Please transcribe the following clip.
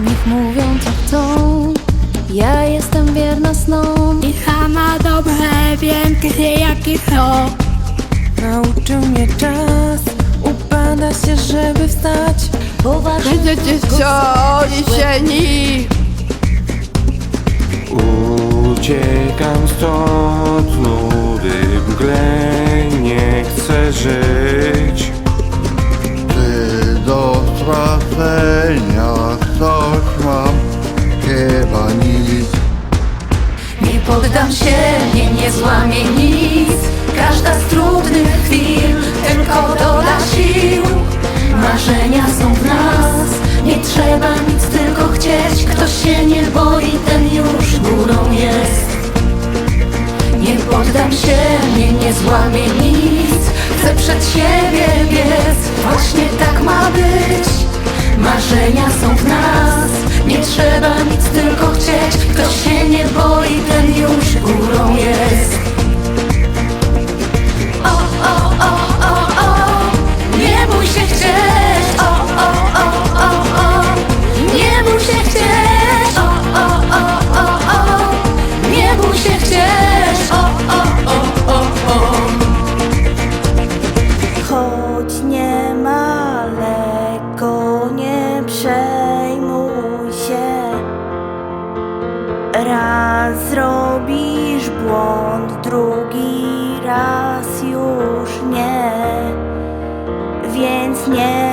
Niech mówią co chcą Ja jestem wierna snom. I sama dobrze wiem, kiedy jaki to Nauczył mnie czas. Upada się, żeby wstać. Waszych Będziecie doniesieni Uciekam stąd, nudy mgle, nie chcę żyć coś mam, chyba nic. Nie poddam się, mnie nie złamie nic. Każda z trudnych chwil tylko doda sił. Marzenia są w nas Nie trzeba nic, tylko chcieć. Kto się nie boi, ten już górą jest. Nie poddam się, mnie nie złamie nic. Chcę przed siebie Są w nas. Nie trzeba nic, tylko chcieć. Kto się nie boi, ten już górą jest. O, o, o, o, o. Nie bój się chcieć. O, o, o, o, o. Nie bój się chcieć. O, o, o, o, o. Nie bój się chcieć. O, o, o, o, o. Choć nie ma lekko, nie przejmuj się. Raz zrobisz błąd, drugi raz już nie. Więc nie